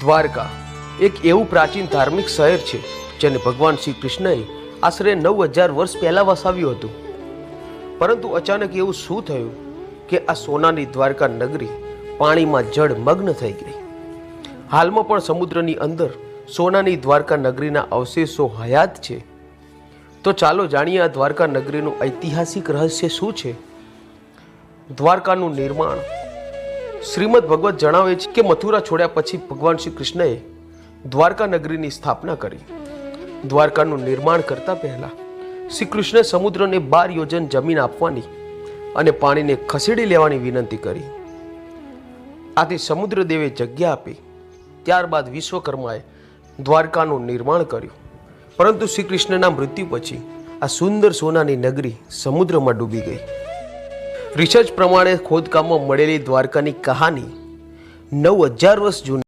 દ્વારકા, એક એવું પ્રાચીન ધાર્મિક શહેર છે, જેને ભગવાન શ્રી કૃષ્ણએ આશરે નવ હજાર વર્ષ પહેલાં વસાવ્યું હતું. પરંતુ અચાનક એવું શું થયું કે આ સોનાની દ્વારકા નગરી પાણીમાં જળ મગ્ન થઈ ગઈ. હાલમાં પણ સમુદ્રની અંદર સોનાની દ્વારકા નગરીના અવશેષો હયાત છે. તો ચાલો જાણીએ આ દ્વારકા નગરીનું ઐતિહાસિક રહસ્ય શું છે? દ્વારકાનું નિર્માણ શ્રીમદ ભગવત જણાવે છે કે મથુરા છોડ્યા પછી ભગવાન શ્રી કૃષ્ણએ દ્વારકા નગરીની સ્થાપના કરી. દ્વારકાનું નિર્માણ કરતા પહેલા શ્રી કૃષ્ણે સમુદ્રને બાર યોજન જમીન આપવાની અને પાણીને ખસેડી લેવાની વિનંતી કરી. આથી સમુદ્રદેવે જગ્યા આપી. ત્યારબાદ વિશ્વકર્માએ દ્વારકાનું નિર્માણ કર્યું. પરંતુ શ્રી કૃષ્ણના મૃત્યુ પછી આ સુંદર સોનાની નગરી સમુદ્રમાં ડૂબી ગઈ. રિસર્ચ પ્રમાણે ખોદકામમાં મળેલી દ્વારકાની કહાની નવ હજાર વર્ષ જૂની.